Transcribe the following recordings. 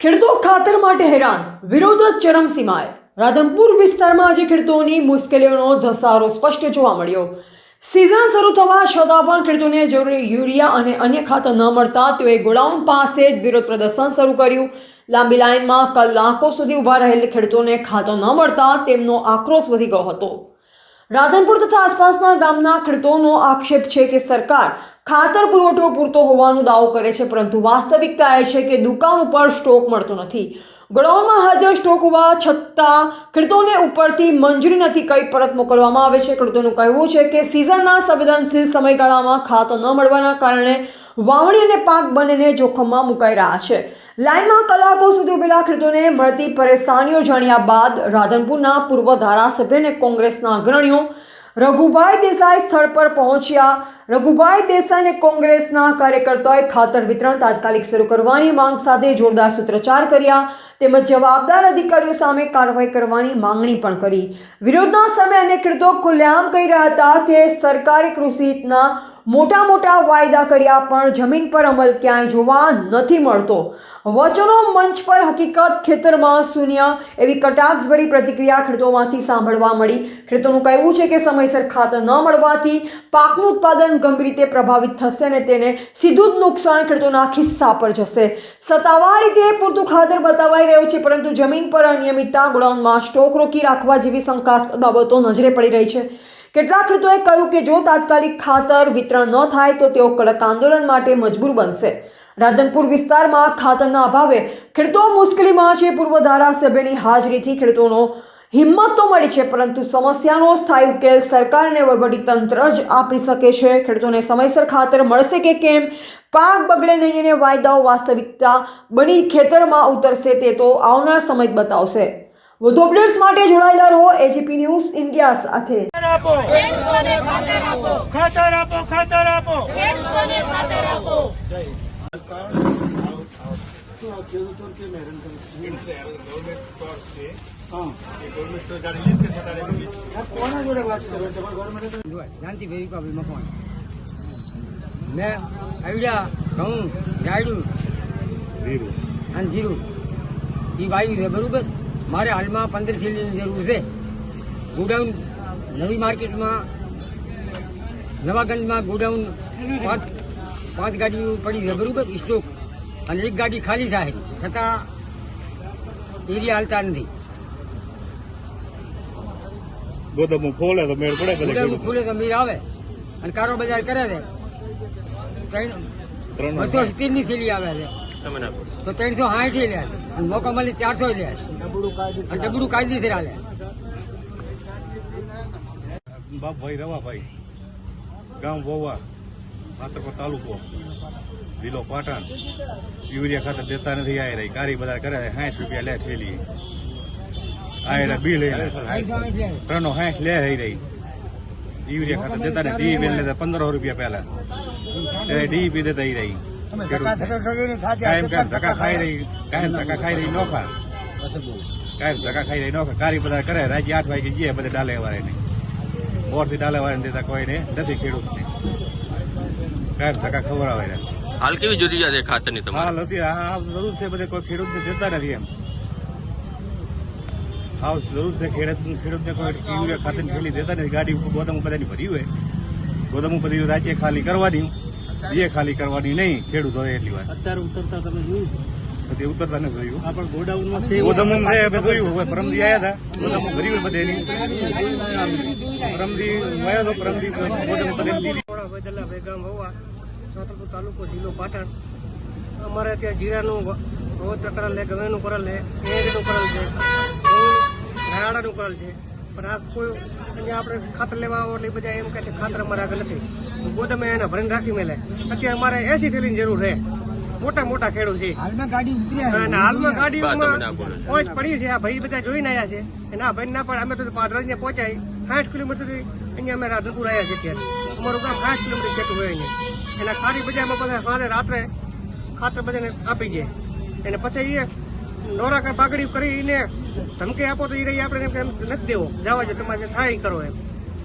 ખેડૂતો ખાતર માટે હેરાન. વિરોધ ચરમસીમાએ રાધનપુર વિસ્તારમાં આજે ખેડૂતોની મુશ્કેલીઓનો ધસારો સ્પષ્ટ જોવા મળ્યો. સિઝન શરૂ થવા છતાં પણ ખેડૂતોને જરૂરી યુરિયા અને અન્ય ખાતર ન મળતા તેઓએ ગોડાઉન પાસે જ વિરોધ પ્રદર્શન શરૂ કર્યું. લાંબી લાઇનમાં કલાકો સુધી ઊભા રહેલ ખેડૂતોને ખાતર ન મળતા તેમનો આક્રોશ વધી ગયો હતો. રાધનપુર તથા આસપાસના ગામના ખેડૂતોનો આક્ષેપ છે કે સરકાર ખાતર પુરવઠો પૂરતો હોવાનો દાવો કરે છે, પરંતુ વાસ્તવિકતા એ છે કે દુકાન ઉપર સ્ટોક મળતો નથી. ગોડાઉનમાં હાજર સ્ટોક હોવા છતાં ખેડૂતોને ઉપરથી મંજૂરી નથી, કઈ પરત મોકલવામાં આવે છે? ખેડૂતોનું કહેવું છે કે સિઝનના સંવેદનશીલ સમયગાળામાં ખાતર ન મળવાના કારણે વાવણી અને પાક બંનેને જોખમમાં મુકાઈ રહ્યા છે. લાઇનમાં કલાકો સુધી ઉભેલા ખેડૂતોને મળતી પરેશાનીઓ જાણ્યા બાદ રાધનપુરના પૂર્વ ધારાસભ્ય અને કોંગ્રેસના અગ્રણીઓ રઘુભાઈ દેસાઈ સ્થળ પર પહોંચ્યા. રઘુભાઈ દેસાઈ અને કોંગ્રેસના કાર્યકર્તાઓએ ખાતર વિતરણ તાત્કાલિક શરૂ કરવાની માંગ સાથે જોરદાર સૂત્રોચ્ચાર કર્યા. તેમજ જવાબદાર અધિકારીઓ સામે કાર્યવાહી કરવાની માંગણી પણ કરી. વિરોધના સમયે અનેક ખેડૂતો ખુલ્લેઆમ કહી રહ્યા હતા કે સરકારી કૃષિ હિતના મોટા મોટા વાયદા કર્યા પણ જમીન પર અમલ ક્યાંય જોવા નથી મળતો. વચનો મંચ પર હકીકત ખેતરમાં શૂન્ય એવી કટાક્ષભરી પ્રતિક્રિયા ખેડૂતોમાંથી સાંભળવા મળી. ખેડૂતોનું કહેવું છે કે સમયસર ખાતર ન મળવાથી પાકનું ઉત્પાદન ગંભીર રીતે પ્રભાવિત થશે અને તેને સીધું જ નુકસાન ખેડૂતોના ખિસ્સા પર જશે. સત્તાવાર રીતે પૂરતું ખાતર બતાવાઈ રહ્યું છે, પરંતુ જમીન પર અનિયમિતતા ગોડાઉનમાં સ્ટોક રોકી રાખવા જેવી શંકાસ્પદ બાબતો નજરે પડી રહી છે. કેટલાક ખેડૂતોએ કહ્યું કે જો તાત્કાલિક ખાતર વિતરણ ન થાય, તો તેઓ કડક આંદોલન માટે મજબૂર બનશે. રાધનપુર વિસ્તારમાં ખાતરના અભાવે ખેડૂતો મુશ્કેલીમાં છે. પૂર્વ ધારાસભ્યની હાજરીથી ખેડૂતોનો હિંમત તો મળી છે પરંતુ સમસ્યાનો સ્થાયી ઉકેલ સરકાર અને વહીવટીતંત્ર જ આપી શકે છે. ખેડૂતોને સમયસર ખાતર મળશે કે કેમ? પાક બગડે નહીં અને વાયદાઓ વાસ્તવિકતા બની ખેતરમાં ઉતરશે તે તો આવનાર સમય બતાવશે. વધુ અપડેટ્સ માટે જોડાયેલા રહો એજીપી ન્યૂઝ ઇન્ડિયા સાથે. ખાતર આપો. ખાતર આપો. ખાતર આપો શાંતિ ભેરી પાપડી મકવાણ મેં આઈડિયા ઘઉં રાયડું અને જીરું એ વાયુ છે મારે હાલમાં પંદર થેલીની જરૂર છે ગોડાઉન નવી માર્કેટમાં નવાગંજમાં ગોડાઉન પાંચ પાંચ ગાડીઓ પડી છે બરોબર સ્ટોક અને એક ગાડી ખાલી થાય છતાં એરિયા હાલતા નથી. ગોદામું ખોલે તો મેળ પડે ગોડાઉન ખુલે તો મીર આવે. અને કારો બજાર કરે છે. બસો સિત્તેરની થેલી આવે છે. તો ત્રણસો સાઠ લે અને મોકો મળી ચારસો લે અને ડબડું કાયદેસર હાલે. બાપભાઈ રવાભાઈ ગામ વોવા પાત્રપર તાલુકો. જિલ્લો પાટણ. યુરિયા ખાતર દેતા નથી આવી રહી કારી બધા કરે સાઠ રૂપિયા લે થેલી. આ બિલ ત્રણસો સાઠ લે ત્રણો સાઠ લે રહી રહી. યુરિયા ખાતર દેતા ને ડી બેન લેતા પંદરો રૂપિયા પહેલા. ત્યારે ડીપી દેતા ઈ રહી. કાયમ કાયમ ધક્કા ખાઈ રહી કાયમ ધક્કા ખાઈ રહી નોખા કાયમ ધક્કા ખાઈ રહી નોખા કારી બધા કરે રાજ્ય આઠ વાગે ગયા બધા ડાલે વાળે ને બોરથી ડાલે વાળે દેતા કોઈને નથી ખેડૂત ને કાયમ ધક્કા ખબર આવે હાલ કેવી જરૂરિયાત છે ખાતરની તમારે? હાલ હતી હા હા જરૂર છે બધે કોઈ ખેડૂત ને જતા નથી એમ. હા જરૂર છે. ખેડૂત ખેડૂતને કોઈ યુરિયા ખાતર ખેલી દેતા નથી. ગાડી ઉપર ગોદામ બધાની ભરી હોય. ગોદામ બધી રાજ્ય ખાલી કરવાની. એ ખાલી કરવાની નહીં. ખેડૂત હોય એટલી વાર. અત્યારે ઉતરતા તમે જોયું છે? તે ઉતરતા નથી જોયું. આ પણ ગોડાઉનમાં છે. ગોદામ છે અમે જોયું. હવે પરમદી આવ્યા હતા. ગોદામ ભરી હોય બધે પરમદી આવ્યા તો પરમદી ગોદામ બધે દીધી. થોડા હોવા છોતરપુર તાલુકો જિલ્લો પાટણ. અમારે ત્યાં જીરાનું રોત્ર કરેલ લે ગવેનું કરેલ છે શેરડીનું કરેલ છે રાયડાનું કરેલ છે. પણ આ કોઈ અહીંયા આપણે ખાતર લેવા આવો એટલે બધા એમ કહે છે ખાતર અમારે આગળ નથી. ગોદમે એને ભરીને રાખી મેલે. અત્યારે અમારે એસી થેલીની જરૂર છે. મોટા મોટા ખેડૂત છે. હાલમાં ગાડી ઉતર્યા અને હાલમાં બા, તમે ના ગાડીઓમાં પહોંચ પડી છે. આ ભાઈ બધા જોઈને આવ્યા છે. અને આ ભાઈ ના પણ અમે તો પાદરાજ પહોંચાય. સાઠ કિલોમીટરથી અહીંયા અમે રાધનપુર આવ્યા છે અત્યારે. અમારું ગામ સાઠ કિલોમીટર જેટલું હોય અહીંયા. એના ખાડી બજારમાં બધા સાંજે રાત્રે ખાતર બધાને આપી જાય અને પછી એ નોરા પાઘડી કરીને ધમકી આપો તો એ રહી આપણે એમ નથી દેવો. જવા જો તમારે સહાય કરો એમ.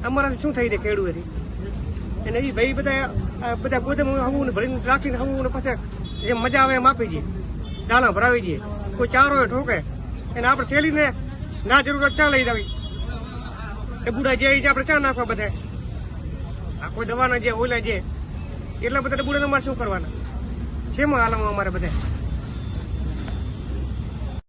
અમારાથી શું થઈ રહે ખેડૂએ એથી અને એ ભાઈ બધા બધા ગોદમ હવું ને ભરીને રાખીને હવું ને પછી જે મજા આવે એમ આપી દઈએ દાણા ભરાવી દઈએ કોઈ ચારો હોય ઠોકે. એને આપણે થેલીને ના જરૂરત ચા લઈ દેવી એ બુડા જે આપણે ચા નાખવા બધા. આ કોઈ દવાના જે ઓલા જે, એટલા બધા બુડાને અમારે શું કરવાના? શેમાં હાલમાં અમારે બધા?